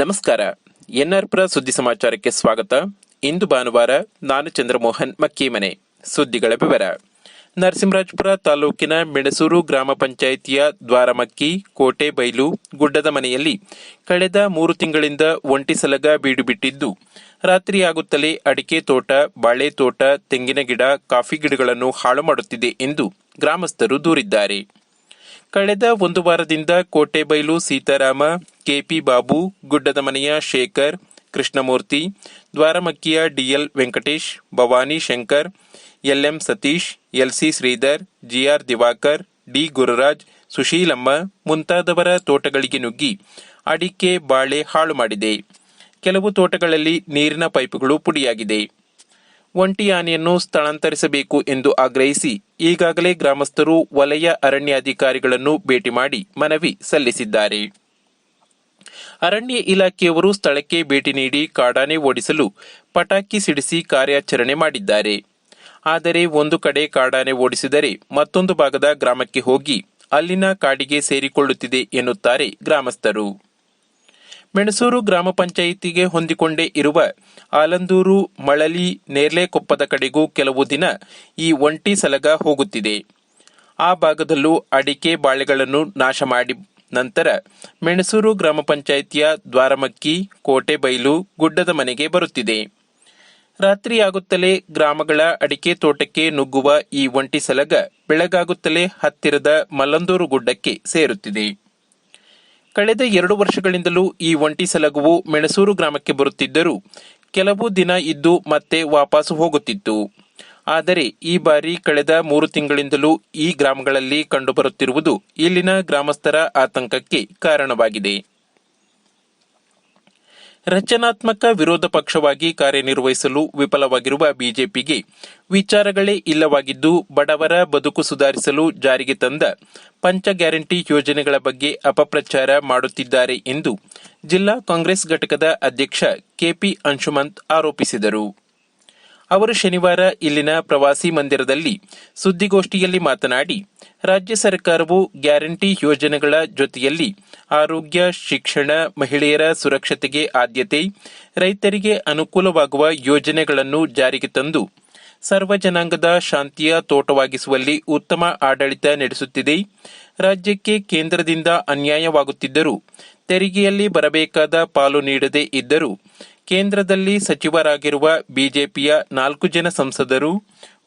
ನಮಸ್ಕಾರ. ಎನ್ಆರ್ಪುರ ಸುದ್ದಿ ಸಮಾಚಾರಕ್ಕೆ ಸ್ವಾಗತ. ಇಂದು ಭಾನುವಾರ ನಾನು ಚಂದ್ರಮೋಹನ್ ಮಕ್ಕೀಮನೆ. ಸುದ್ದಿಗಳ ವಿವರ. ನರಸಿಂಹರಾಜಪುರ ತಾಲೂಕಿನ ಮೆಣಸೂರು ಗ್ರಾಮ ಪಂಚಾಯಿತಿಯ ದ್ವಾರಮಕ್ಕಿ, ಕೋಟೆ, ಬೈಲು, ಗುಡ್ಡದ ಮನೆಯಲ್ಲಿ ಕಳೆದ ಮೂರು ತಿಂಗಳಿಂದ ಒಂಟಿ ಸಲಗ ಬೀಡು ಬಿಟ್ಟಿದ್ದು, ರಾತ್ರಿಯಾಗುತ್ತಲೇ ಅಡಿಕೆ ತೋಟ, ಬಾಳೆ ತೋಟ, ತೆಂಗಿನ ಗಿಡ, ಕಾಫಿ ಗಿಡಗಳನ್ನು ಹಾಳು ಮಾಡುತ್ತಿದೆ ಎಂದು ಗ್ರಾಮಸ್ಥರು ದೂರಿದ್ದಾರೆ. ಕಳೆದ ಒಂದು ವಾರದಿಂದ ಕೋಟೆಬೈಲು ಸೀತಾರಾಮ ಕೆಪಿ ಬಾಬು, ಗುಡ್ಡದ ಮನೆಯ Shekhar, Krishnamurthy, ದ್ವಾರಮಕ್ಕಿಯ DL Venkatesh, Bhavani Shankar, LM Satish, LC Shridhar, GR Diwakar, D. Gururaj Sushilamma ಮುಂತಾದವರ ತೋಟಗಳಿಗೆ ನುಗ್ಗಿ ಅಡಿಕೆ, ಬಾಳೆ ಹಾಳು ಮಾಡಿದೆ. ಕೆಲವು ತೋಟಗಳಲ್ಲಿ ನೀರಿನ ಪೈಪುಗಳು ಪುಡಿಯಾಗಿದೆ. ಒಂಟಿ ಆನೆಯನ್ನು ಸ್ಥಳಾಂತರಿಸಬೇಕು ಎಂದು ಆಗ್ರಹಿಸಿ ಈಗಾಗಲೇ ಗ್ರಾಮಸ್ಥರು ವಲಯ ಅರಣ್ಯಾಧಿಕಾರಿಗಳನ್ನು ಭೇಟಿ ಮಾಡಿ ಮನವಿ ಸಲ್ಲಿಸಿದ್ದಾರೆ. ಅರಣ್ಯ ಇಲಾಖೆಯವರು ಸ್ಥಳಕ್ಕೆ ಭೇಟಿ ನೀಡಿ ಕಾಡಾನೆ ಓಡಿಸಲು ಪಟಾಕಿ ಸಿಡಿಸಿ ಕಾರ್ಯಾಚರಣೆ ಮಾಡಿದ್ದಾರೆ. ಆದರೆ ಒಂದು ಕಡೆ ಕಾಡಾನೆ ಓಡಿಸಿದರೆ ಮತ್ತೊಂದು ಭಾಗದ ಗ್ರಾಮಕ್ಕೆ ಹೋಗಿ ಅಲ್ಲಿನ ಕಾಡಿಗೆ ಸೇರಿಕೊಳ್ಳುತ್ತಿದೆ ಎನ್ನುತ್ತಾರೆ ಗ್ರಾಮಸ್ಥರು. ಮೆಣಸೂರು ಗ್ರಾಮ ಪಂಚಾಯಿತಿಗೆ ಹೊಂದಿಕೊಂಡೇ ಇರುವ ಆಲಂದೂರು, ಮಳಲಿ, ನೇರ್ಲೆಕೊಪ್ಪದ ಕಡೆಗೂ ಕೆಲವು ದಿನ ಈ ಒಂಟಿ ಸಲಗ ಹೋಗುತ್ತಿದೆ. ಆ ಭಾಗದಲ್ಲೂ ಅಡಿಕೆ ಬಾಳೆಗಳನ್ನು ನಾಶ ಮಾಡಿ ನಂತರ ಮೆಣಸೂರು ಗ್ರಾಮ ಪಂಚಾಯಿತಿಯ ದ್ವಾರಮಕ್ಕಿ, ಕೋಟೆಬೈಲು ಗುಡ್ಡದ ಮನೆಗೆ ಬರುತ್ತಿದೆ. ರಾತ್ರಿಯಾಗುತ್ತಲೇ ಗ್ರಾಮಗಳ ಅಡಿಕೆ ತೋಟಕ್ಕೆ ನುಗ್ಗುವ ಈ ಒಂಟಿ ಸಲಗ ಬೆಳಗಾಗುತ್ತಲೇ ಹತ್ತಿರದ ಮಲ್ಲಂದೂರು ಗುಡ್ಡಕ್ಕೆ ಸೇರುತ್ತಿದೆ. ಕಳೆದ ಎರಡು ವರ್ಷಗಳಿಂದಲೂ ಈ ಒಂಟಿ ಸಲಗುವು ಮೆಣಸೂರು ಗ್ರಾಮಕ್ಕೆ ಬರುತ್ತಿದ್ದರೂ ಕೆಲವು ದಿನ ಇದ್ದು ಮತ್ತೆ ವಾಪಸ್ ಹೋಗುತ್ತಿತ್ತು. ಆದರೆ ಈ ಬಾರಿ ಕಳೆದ ಮೂರು ತಿಂಗಳಿಂದಲೂ ಈ ಗ್ರಾಮಗಳಲ್ಲಿ ಕಂಡುಬರುತ್ತಿರುವುದು ಇಲ್ಲಿನ ಗ್ರಾಮಸ್ಥರ ಆತಂಕಕ್ಕೆ ಕಾರಣವಾಗಿದೆ. ರಚನಾತ್ಮಕ ವಿರೋಧ ಪಕ್ಷವಾಗಿ ಕಾರ್ಯನಿರ್ವಹಿಸಲು ವಿಫಲವಾಗಿರುವ ಬಿಜೆಪಿಗೆ ವಿಚಾರಗಳೇ ಇಲ್ಲವಾಗಿದ್ದು, ಬಡವರ ಬದುಕು ಸುಧಾರಿಸಲು ಜಾರಿಗೆ ತಂದ ಪಂಚ ಗ್ಯಾರಂಟಿ ಯೋಜನೆಗಳ ಬಗ್ಗೆ ಅಪಪ್ರಚಾರ ಮಾಡುತ್ತಿದ್ದಾರೆ ಎಂದು ಜಿಲ್ಲಾ ಕಾಂಗ್ರೆಸ್ ಘಟಕದ ಅಧ್ಯಕ್ಷ ಕೆಪಿ ಅಂಶುಮಂತ್ ಆರೋಪಿಸಿದರು. ಅವರು ಶನಿವಾರ ಇಲ್ಲಿನ ಪ್ರವಾಸಿ ಮಂದಿರದಲ್ಲಿ ಸುದ್ದಿಗೋಷ್ಠಿಯಲ್ಲಿ ಮಾತನಾಡಿ, ರಾಜ್ಯ ಸರ್ಕಾರವು ಗ್ಯಾರಂಟಿ ಯೋಜನೆಗಳ ಜೊತೆಯಲ್ಲಿ ಆರೋಗ್ಯ, ಶಿಕ್ಷಣ, ಮಹಿಳೆಯರ ಸುರಕ್ಷತೆಗೆ ಆದ್ಯತೆ, ರೈತರಿಗೆ ಅನುಕೂಲವಾಗುವ ಯೋಜನೆಗಳನ್ನು ಜಾರಿಗೆ ತಂದು ಸರ್ವ ಜನಾಂಗದ ಶಾಂತಿಯ ತೋಟವಾಗಿಸುವಲ್ಲಿ ಉತ್ತಮ ಆಡಳಿತ ನಡೆಸುತ್ತಿದೆ. ರಾಜ್ಯಕ್ಕೆ ಕೇಂದ್ರದಿಂದ ಅನ್ಯಾಯವಾಗುತ್ತಿದ್ದರೂ, ತೆರಿಗೆಯಲ್ಲಿ ಬರಬೇಕಾದ ಪಾಲು ನೀಡದೇ ಇದ್ದರೂ ಕೇಂದ್ರದಲ್ಲಿ ಸಚಿವರಾಗಿರುವ ಬಿಜೆಪಿಯ ನಾಲ್ಕು ಜನ ಸಂಸದರು,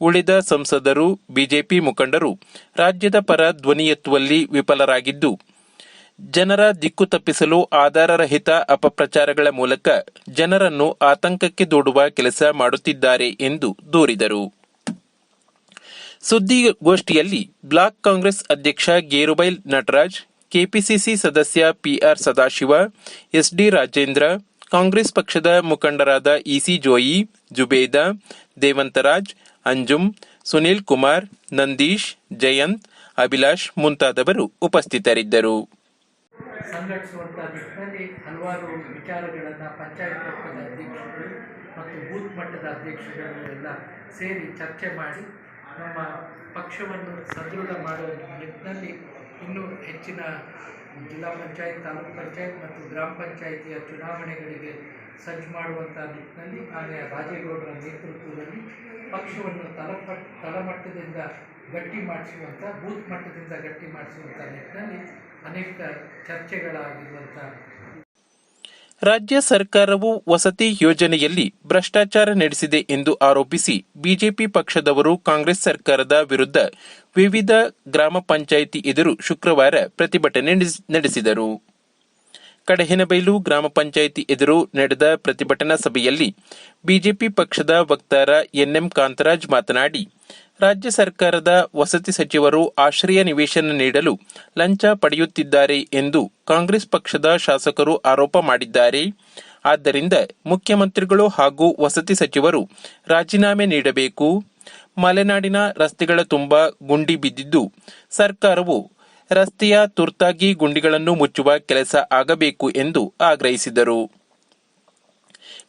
ಉಳಿದ ಸಂಸದರು, ಬಿಜೆಪಿ ಮುಖಂಡರು ರಾಜ್ಯದ ಪರ ಧ್ವನಿ ಎತ್ತುವಲ್ಲಿ ವಿಫಲರಾಗಿದ್ದು, ಜನರ ದಿಕ್ಕು ತಪ್ಪಿಸಲು ಆಧಾರರಹಿತ ಅಪಪ್ರಚಾರಗಳ ಮೂಲಕ ಜನರನ್ನು ಆತಂಕಕ್ಕೆ ದೂಡುವ ಕೆಲಸ ಮಾಡುತ್ತಿದ್ದಾರೆ ಎಂದು ದೂರಿದರು. ಸುದ್ದಿಗೋಷ್ಠಿಯಲ್ಲಿ ಬ್ಲಾಕ್ ಕಾಂಗ್ರೆಸ್ ಅಧ್ಯಕ್ಷ ಗೇರುಬೈಲ್ ನಟರಾಜ್, ಕೆಪಿಸಿಸಿ ಸದಸ್ಯ ಪಿಆರ್ ಸದಾಶಿವ, ಎಸ್ಡಿ ರಾಜೇಂದ್ರ ಕಾಂಗ್ರೆಸ್ ಪಕ್ಷದ ಮುಖಂಡರಾದ ಇಸಿ ಜೋಯಿ, ಜುಬೇದ, ದೇವಂತರಾಜ್ ಅಂಜುಮ್ ಸುನೀಲ್ ಕುಮಾರ್, ನಂದೀಶ್, ಜಯಂತ್, ಅಭಿಲಾಷ್ ಮುಂತಾದವರು ಉಪಸ್ಥಿತರಿದ್ದರು. ಸೇರಿ ಚರ್ಚೆ ಮಾಡಿ ನಮ್ಮ ಪಕ್ಷವನ್ನು ಸದೃಢ ಮಾಡುವ ನಿಟ್ಟಿನಲ್ಲಿ ಇನ್ನೂ ಹೆಚ್ಚಿನ ಜಿಲ್ಲಾ ಪಂಚಾಯತ್, ತಾಲೂಕ್ ಪಂಚಾಯತ್ ಮತ್ತು ಗ್ರಾಮ ಪಂಚಾಯಿತಿಯ ಚುನಾವಣೆಗಳಿಗೆ ಸಜ್ಜು ಮಾಡುವಂಥ ನಿಟ್ಟಿನಲ್ಲಿ ಆಗ ರಾಜೇಗೌಡರ ನೇತೃತ್ವದಲ್ಲಿ ಪಕ್ಷವನ್ನು ತಲಪಟ್ ತಳಮಟ್ಟದಿಂದ ಗಟ್ಟಿ ಮಾಡಿಸುವಂಥ ಬೂತ್ ಮಟ್ಟದಿಂದ ಗಟ್ಟಿ ಮಾಡಿಸುವಂಥ ನಿಟ್ಟಿನಲ್ಲಿ ಅನೇಕ ಚರ್ಚೆಗಳಾಗಿರುವಂಥ ರಾಜ್ಯ ಸರ್ಕಾರವು ವಸತಿ ಯೋಜನೆಯಲ್ಲಿ ಭ್ರಷ್ಟಾಚಾರ ನಡೆಸಿದೆ ಎಂದು ಆರೋಪಿಸಿ ಬಿಜೆಪಿ ಪಕ್ಷದವರು ಕಾಂಗ್ರೆಸ್ ಸರ್ಕಾರದ ವಿರುದ್ಧ ವಿವಿಧ ಗ್ರಾಮ ಪಂಚಾಯಿತಿ ಎದುರು ಶುಕ್ರವಾರ ಪ್ರತಿಭಟನೆ ನಡೆಸ್- ನಡೆಸಿದರು. ಕಡಹಿನಬೈಲು ಗ್ರಾಮ ಪಂಚಾಯಿತಿ ಎದುರು ನಡೆದ ಪ್ರತಿಭಟನಾ ಸಭೆಯಲ್ಲಿ ಬಿಜೆಪಿ ಪಕ್ಷದ ವಕ್ತಾರ ಎನ್ಎಂ ಕಾಂತರಾಜ್ ಮಾತನಾಡಿ ರಾಜ್ಯ ಸರ್ಕಾರದ ವಸತಿ ಸಚಿವರು ಆಶ್ರಯ ನಿವೇಶನ ನೀಡಲು ಲಂಚ ಪಡೆಯುತ್ತಿದ್ದಾರೆ ಎಂದು ಕಾಂಗ್ರೆಸ್ ಪಕ್ಷದ ಶಾಸಕರು ಆರೋಪ ಮಾಡಿದ್ದಾರೆ. ಆದ್ದರಿಂದ ಮುಖ್ಯಮಂತ್ರಿಗಳು ಹಾಗೂ ವಸತಿ ಸಚಿವರು ರಾಜೀನಾಮೆ ನೀಡಬೇಕು. ಮಲೆನಾಡಿನ ರಸ್ತೆಗಳ ತುಂಬ ಗುಂಡಿ ಬಿದ್ದಿದ್ದು, ಸರ್ಕಾರವು ರಸ್ತೆಯ ತುರ್ತಾಗಿ ಗುಂಡಿಗಳನ್ನು ಮುಚ್ಚುವ ಕೆಲಸ ಆಗಬೇಕು ಎಂದು ಆಗ್ರಹಿಸಿದರು.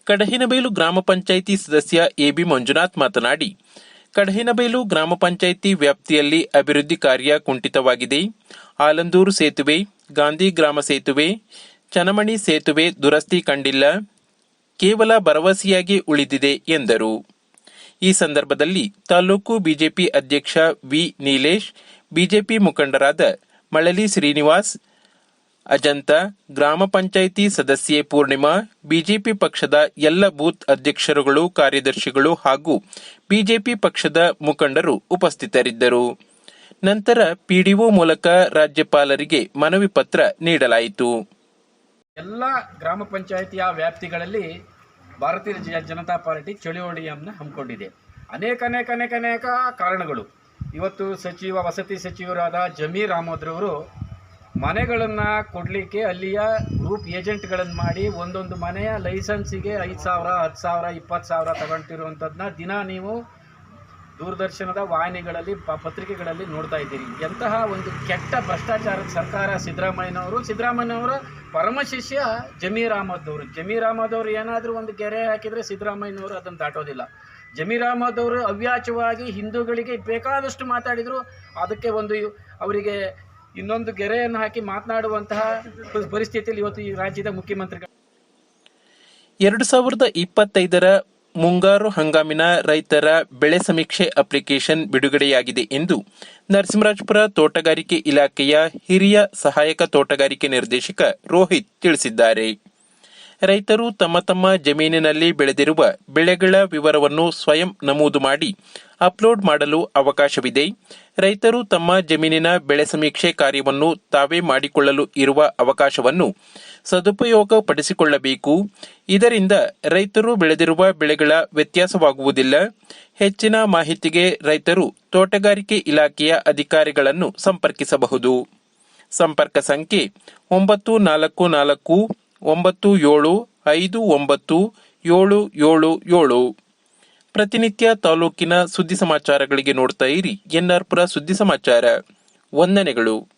ಕಡಹಿನಬೈಲು ಗ್ರಾಮ ಪಂಚಾಯಿತಿ ಸದಸ್ಯ ಎಬಿ ಮಂಜುನಾಥ್ ಮಾತನಾಡಿ ಕಡಹಿನಬೈಲು ಗ್ರಾಮ ಪಂಚಾಯಿತಿ ವ್ಯಾಪ್ತಿಯಲ್ಲಿ ಅಭಿವೃದ್ಧಿ ಕಾರ್ಯ ಕುಂಠಿತವಾಗಿದೆ. ಆಲಂದೂರು ಸೇತುವೆ, ಗಾಂಧಿ ಗ್ರಾಮ ಸೇತುವೆ ಚನಮಣಿ ಸೇತುವೆ ದುರಸ್ತಿ ಕಂಡಿಲ್ಲ. ಕೇವಲ ಭರವಸೆಯಾಗಿ ಉಳಿದಿದೆ ಎಂದರು. ಈ ಸಂದರ್ಭದಲ್ಲಿ ತಾಲೂಕು ಬಿಜೆಪಿ ಅಧ್ಯಕ್ಷ ವಿ. ನೀಲೇಶ್, ಬಿಜೆಪಿ ಮುಖಂಡರಾದ ಮಳಲಿ ಶ್ರೀನಿವಾಸ್ ಅಜಂತ ಗ್ರಾಮ ಪಂಚಾಯಿತಿ ಸದಸ್ಯೆ ಪೂರ್ಣಿಮಾ, ಬಿಜೆಪಿ ಪಕ್ಷದ ಎಲ್ಲ ಬೂತ್ ಅಧ್ಯಕ್ಷರುಗಳು, ಕಾರ್ಯದರ್ಶಿಗಳು ಹಾಗೂ ಬಿಜೆಪಿ ಪಕ್ಷದ ಮುಖಂಡರು ಉಪಸ್ಥಿತರಿದ್ದರು. ನಂತರ ಪಿಡಿಒ ಮೂಲಕ ರಾಜ್ಯಪಾಲರಿಗೆ ಮನವಿ ಪತ್ರ ನೀಡಲಾಯಿತು. ಎಲ್ಲ ಗ್ರಾಮ ಪಂಚಾಯಿತಿಯ ವ್ಯಾಪ್ತಿಗಳಲ್ಲಿ ಭಾರತೀಯ ಜನತಾ ಪಾರ್ಟಿ ಚಳುವಳಿಯನ್ನು ಹಮ್ಮಿಕೊಂಡಿದೆ. ಅನೇಕ ಅನೇಕ ಅನೇಕ ಅನೇಕ ಕಾರಣಗಳು. ಇವತ್ತು ಸಚಿವ, ವಸತಿ ಸಚಿವರಾದ ಜಮೀರ್ ಅಹಮದ್ ರವರು ಮನೆಗಳನ್ನು ಕೊಡಲಿಕ್ಕೆ ಅಲ್ಲಿಯ ಗ್ರೂಪ್ ಏಜೆಂಟ್ಗಳನ್ನು ಮಾಡಿ ಒಂದೊಂದು ಮನೆಯ ಲೈಸೆನ್ಸಿಗೆ ಐದು ಸಾವಿರ, ಹತ್ತು ಸಾವಿರ, ಇಪ್ಪತ್ತು ಸಾವಿರ ತಗೊಳ್ತಿರುವಂಥದ್ದನ್ನ ದಿನ ನೀವು ದೂರದರ್ಶನದ ವಾಹಿನಿಗಳಲ್ಲಿ, ಪ- ಪತ್ರಿಕೆಗಳಲ್ಲಿ ನೋಡ್ತಾ ಇದ್ದೀರಿ. ಎಂತಹ ಒಂದು ಕೆಟ್ಟ ಭ್ರಷ್ಟಾಚಾರದ ಸರ್ಕಾರ ಸಿದ್ದರಾಮಯ್ಯನವರು. ಸಿದ್ದರಾಮಯ್ಯನವರ ಪರಮ ಶಿಷ್ಯ ಜಮೀರ್ ಅಹಮದ್ ಅವರು ಜಮೀರ್ ಅವರು ಏನಾದರೂ ಒಂದು ಗೆರೆ ಹಾಕಿದರೆ ಸಿದ್ದರಾಮಯ್ಯನವರು ಅದನ್ನು ದಾಟೋದಿಲ್ಲ. ಜಮೀರ್ ಅಹಮದ್ ಅವರು ಅವ್ಯಾಚವಾಗಿ ಹಿಂದೂಗಳಿಗೆ ಬೇಕಾದಷ್ಟು ಮಾತಾಡಿದರು. ಅದಕ್ಕೆ ಒಂದು ಅವರಿಗೆ ಇನ್ನೊಂದು ಗೆರೆಯನ್ನು ಹಾಕಿ ಮಾತನಾಡುವಂತಹ ಪರಿಸ್ಥಿತಿಯಲ್ಲಿ ಇವತ್ತು ಈ ರಾಜ್ಯದ ಮುಖ್ಯಮಂತ್ರಿಗಳು ಎರಡು ಸಾವಿರದ ಇಪ್ಪತ್ತೈದರ ಮುಂಗಾರು ಹಂಗಾಮಿನ ರೈತರ ಬೆಳೆ ಸಮೀಕ್ಷೆ ಅಪ್ಲಿಕೇಶನ್ ಬಿಡುಗಡೆಯಾಗಿದೆ ಎಂದು ನರಸಿಂಹರಾಜಪುರ ತೋಟಗಾರಿಕೆ ಇಲಾಖೆಯ ಹಿರಿಯ ಸಹಾಯಕ ತೋಟಗಾರಿಕೆ ನಿರ್ದೇಶಕ ರೋಹಿತ್ ತಿಳಿಸಿದ್ದಾರೆ. ರೈತರು ತಮ್ಮ ತಮ್ಮ ಜಮೀನಿನಲ್ಲಿ ಬೆಳೆದಿರುವ ಬೆಳೆಗಳ ವಿವರವನ್ನು ಸ್ವಯಂ ನಮೂದು ಮಾಡಿ ಅಪ್ಲೋಡ್ ಮಾಡಲು ಅವಕಾಶವಿದೆ. ರೈತರು ತಮ್ಮ ಜಮೀನಿನ ಬೆಳೆ ಸಮೀಕ್ಷೆ ಕಾರ್ಯವನ್ನು ತಾವೇ ಮಾಡಿಕೊಳ್ಳಲು ಇರುವ ಅವಕಾಶವನ್ನು ಸದುಪಯೋಗಪಡಿಸಿಕೊಳ್ಳಬೇಕು. ಇದರಿಂದ ರೈತರು ಬೆಳೆದಿರುವ ಬೆಳೆಗಳ ವ್ಯತ್ಯಾಸವಾಗುವುದಿಲ್ಲ. ಹೆಚ್ಚಿನ ಮಾಹಿತಿಗೆ ರೈತರು ತೋಟಗಾರಿಕೆ ಇಲಾಖೆಯ ಅಧಿಕಾರಿಗಳನ್ನು ಸಂಪರ್ಕಿಸಬಹುದು. ಸಂಪರ್ಕ ಸಂಖ್ಯೆ ಒಂಬತ್ತು ನಾಲ್ಕು ನಾಲ್ಕು ಒಂಬತ್ತು ಏಳು ಐದು ಒಂಬತ್ತು ಏಳು ಏಳು ಏಳು. ಪ್ರತಿನಿತ್ಯ ತಾಲೂಕಿನ ಸುದ್ದಿ ಸಮಾಚಾರಗಳಿಗೆ ನೋಡ್ತಾ ಇರಿ ಎನ್ಆರ್ಪುರ ಸುದ್ದಿ ಸಮಾಚಾರ. ವಂದನೆಗಳು.